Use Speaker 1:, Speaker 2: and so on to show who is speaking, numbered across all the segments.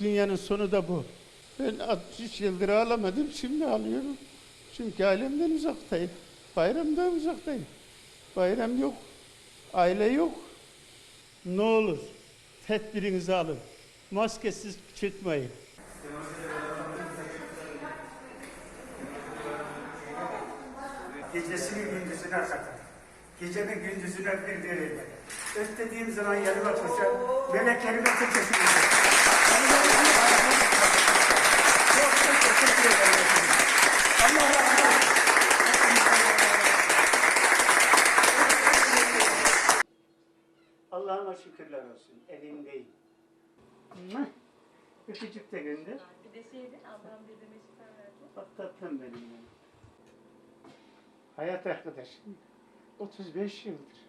Speaker 1: Dünyanın sonu da bu. Ben 63 yıldır ağlamadım, şimdi ağlıyorum. Çünkü ailemden uzaktayım. Bayramdan uzaktayım. Bayram yok, aile yok. Ne olur tedbirinizi alın. Maskesiz çıkmayın.
Speaker 2: Gecesini gündüzüne kadar. Gecemi gündüzüne bir derece. Ötlediğim zaman yanıma koşar. Meleklerime teşekkür ederim. Allah'ıma şükürler olsun. Evimdeyim. Öpücük de gönder.
Speaker 3: Bir de şeydi, ablam bir de meşgul verdi.
Speaker 1: Bak tatlım benim ya. Hayat arkadaşım. 35 yıldır.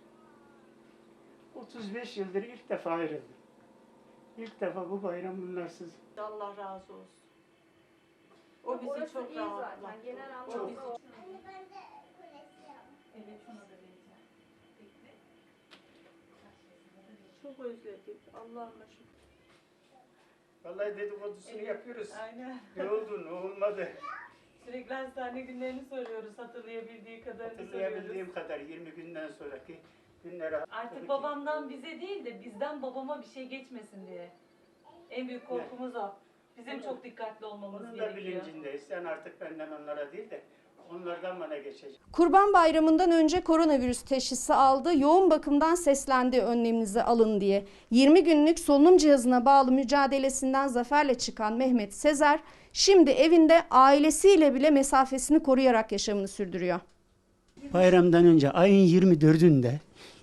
Speaker 1: 35 yıldır ilk defa ayrıldım. İlk defa bu bayram bunlarsız.
Speaker 3: Allah razı olsun. O bizi
Speaker 4: Orası
Speaker 3: çok
Speaker 4: iyi zaten.
Speaker 3: rahatlattı.
Speaker 4: Genel
Speaker 3: O
Speaker 4: anlamda
Speaker 3: bizi-
Speaker 4: o.
Speaker 3: Evet, şuna da vereceğim. Çok özledik. Allah'ıma şükür.
Speaker 1: Vallahi dedikodusunu yapıyoruz.
Speaker 3: Aynen.
Speaker 1: Ne oldu, ne olmadı?
Speaker 3: Sürekli hastane günlerini soruyoruz. Hatırlayabildiği kadarını
Speaker 1: Hatırlayabildiğim
Speaker 3: soruyoruz.
Speaker 1: kadar 20 günden sonraki günlere...
Speaker 3: Artık babamdan bize değil de bizden babama bir şey geçmesin diye. En büyük korkumuz o. Bizim
Speaker 1: Onun-
Speaker 3: çok dikkatli olmamız
Speaker 1: Onun da
Speaker 3: gerekiyor.
Speaker 1: bilincindeyiz. Sen artık benden onlara değil de onlardan bana geçeceksin.
Speaker 5: Kurban Bayramı'ndan önce koronavirüs teşhisi aldı. Yoğun bakımdan seslendi önleminizi alın diye. 20 günlük solunum cihazına bağlı mücadelesinden zaferle çıkan Mehmet Sezer şimdi evinde ailesiyle bile mesafesini koruyarak yaşamını sürdürüyor.
Speaker 1: Bayramdan önce ayın 24'ünde,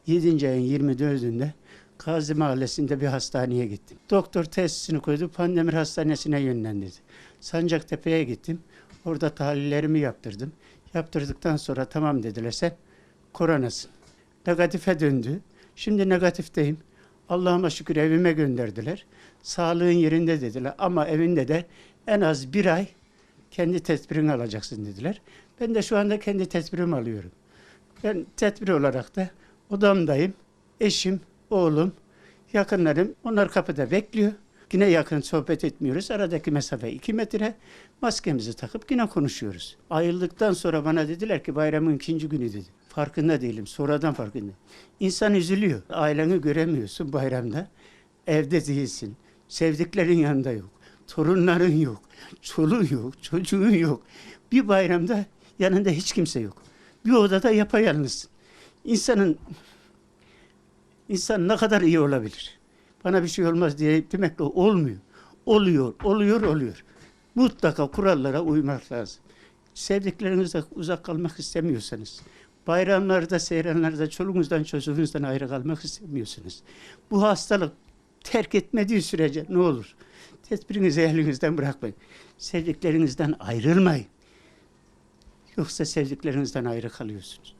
Speaker 1: 7. ayın 24'ünde Gazi Mahallesi'nde bir hastaneye gittim. Doktor tesisini koydu, Pandemir Hastanesi'ne yönlendirdi. Sancaktepe'ye gittim. Orada tahlillerimi yaptırdım. Yaptırdıktan sonra tamam dediler sen koronasın. Negatife döndü. Şimdi negatifteyim. Allah'ıma şükür evime gönderdiler. Sağlığın yerinde dediler ama evinde de en az bir ay kendi tedbirini alacaksın dediler. Ben de şu anda kendi tedbirimi alıyorum. Ben tedbir olarak da odamdayım. Eşim, oğlum, yakınlarım onlar kapıda bekliyor. Yine yakın sohbet etmiyoruz. Aradaki mesafe 2 metre. Maskemizi takıp yine konuşuyoruz. Ayrıldıktan sonra bana dediler ki bayramın ikinci günü dedi. Farkında değilim. Sonradan farkındayım. İnsan üzülüyor. Aileni göremiyorsun bayramda. Evde değilsin. Sevdiklerin yanında yok. Torunların yok. Çoluğun yok. Çocuğun yok. Bir bayramda yanında hiç kimse yok. Bir odada yapayalnızsın. İnsanın insan ne kadar iyi olabilir? Bana bir şey olmaz diye demekle olmuyor. Oluyor, oluyor, oluyor. Mutlaka kurallara uymak lazım. Sevdiklerinizle uzak kalmak istemiyorsanız, bayramlarda, seyranlarda çoluğunuzdan, çocuğunuzdan ayrı kalmak istemiyorsunuz. Bu hastalık terk etmediği sürece ne olur? Tedbirinizi elinizden bırakmayın. Sevdiklerinizden ayrılmayın. Yoksa sevdiklerinizden ayrı kalıyorsunuz.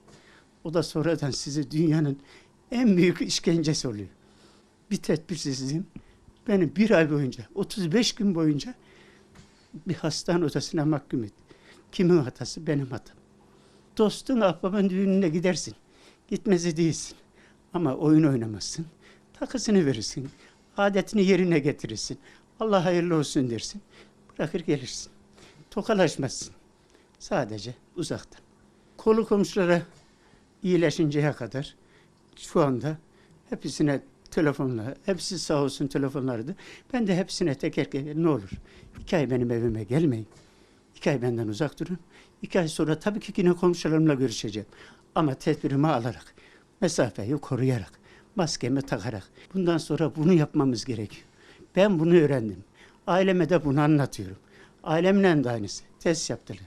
Speaker 1: O da sonradan size dünyanın en büyük işkencesi oluyor. Bir tedbirsizliğim beni bir ay boyunca, 35 gün boyunca bir hastane odasına mahkum etti. Kimin hatası? Benim hatam. Dostun ahbabın düğününe gidersin. Gitmezi değilsin. Ama oyun oynamazsın. Takısını verirsin. Adetini yerine getirirsin. Allah hayırlı olsun dersin. Bırakır gelirsin. Tokalaşmazsın. Sadece uzaktan. Kolu komşulara iyileşinceye kadar şu anda hepsine telefonla, hepsi sağ olsun telefonlardı. Ben de hepsine teker teker ne olur iki ay benim evime gelmeyin. İki ay benden uzak durun. İki ay sonra tabii ki yine komşularımla görüşeceğim. Ama tedbirimi alarak, mesafeyi koruyarak, maskemi takarak. Bundan sonra bunu yapmamız gerekiyor. Ben bunu öğrendim. Aileme de bunu anlatıyorum. Ailemle de aynısı. Test yaptılar.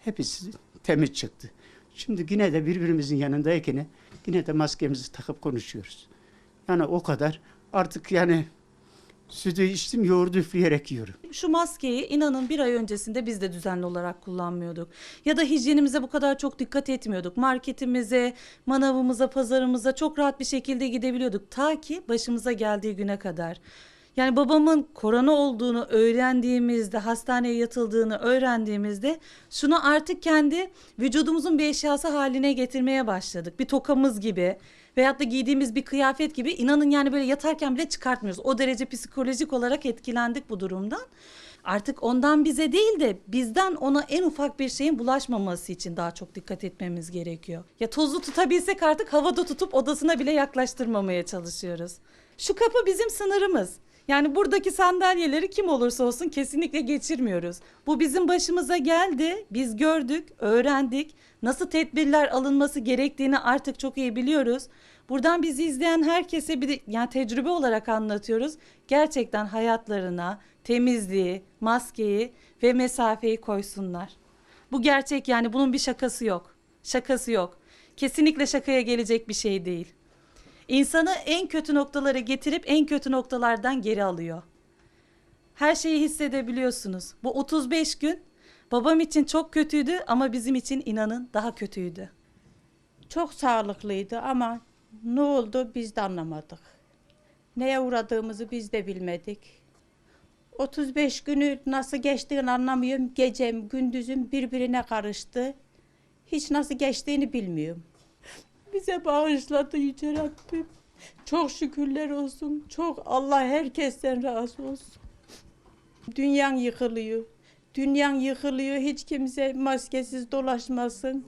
Speaker 1: Hepsi temiz çıktı. Şimdi yine de birbirimizin yanındayken yine de maskemizi takıp konuşuyoruz. Yani o kadar artık yani sütü içtim yoğurdu üfleyerek yiyorum.
Speaker 6: Şu maskeyi inanın bir ay öncesinde biz de düzenli olarak kullanmıyorduk. Ya da hijyenimize bu kadar çok dikkat etmiyorduk. Marketimize, manavımıza, pazarımıza çok rahat bir şekilde gidebiliyorduk. Ta ki başımıza geldiği güne kadar. Yani babamın korona olduğunu öğrendiğimizde, hastaneye yatıldığını öğrendiğimizde şunu artık kendi vücudumuzun bir eşyası haline getirmeye başladık. Bir tokamız gibi veyahut da giydiğimiz bir kıyafet gibi inanın yani böyle yatarken bile çıkartmıyoruz. O derece psikolojik olarak etkilendik bu durumdan. Artık ondan bize değil de bizden ona en ufak bir şeyin bulaşmaması için daha çok dikkat etmemiz gerekiyor. Ya tozu tutabilsek artık havada tutup odasına bile yaklaştırmamaya çalışıyoruz. Şu kapı bizim sınırımız. Yani buradaki sandalyeleri kim olursa olsun kesinlikle geçirmiyoruz. Bu bizim başımıza geldi. Biz gördük, öğrendik. Nasıl tedbirler alınması gerektiğini artık çok iyi biliyoruz. Buradan bizi izleyen herkese bir yani tecrübe olarak anlatıyoruz. Gerçekten hayatlarına temizliği, maskeyi ve mesafeyi koysunlar. Bu gerçek yani bunun bir şakası yok. Şakası yok. Kesinlikle şakaya gelecek bir şey değil. İnsanı en kötü noktalara getirip en kötü noktalardan geri alıyor. Her şeyi hissedebiliyorsunuz. Bu 35 gün babam için çok kötüydü ama bizim için inanın daha kötüydü.
Speaker 4: Çok sağlıklıydı ama ne oldu biz de anlamadık. Neye uğradığımızı biz de bilmedik. 35 günü nasıl geçtiğini anlamıyorum. Gecem, gündüzüm birbirine karıştı. Hiç nasıl geçtiğini bilmiyorum. Bize bağışladı Yüce Rabbim. Çok şükürler olsun. Çok Allah herkesten razı olsun. Dünyan yıkılıyor. Dünyan yıkılıyor. Hiç kimse maskesiz dolaşmasın.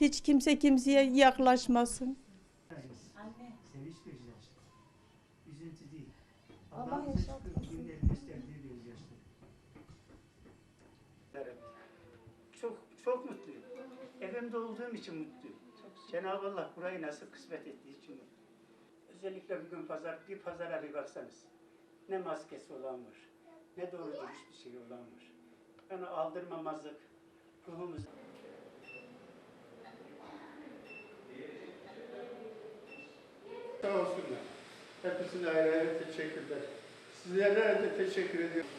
Speaker 4: Hiç kimse kimseye yaklaşmasın.
Speaker 2: Allah. Çok çok mutluyum. Evimde olduğum için mutluyum. Cenab-ı Allah burayı nasıl kısmet ettiği için. Özellikle bugün pazar, bir pazara bir baksanız. Ne maskesi olan var, ne doğru dürüst bir şey olan var. Yani aldırmamazlık, ruhumuz
Speaker 7: Sağ olsunlar. Hepsine ayrı ayrı teşekkürler. Sizlere de teşekkür ediyorum.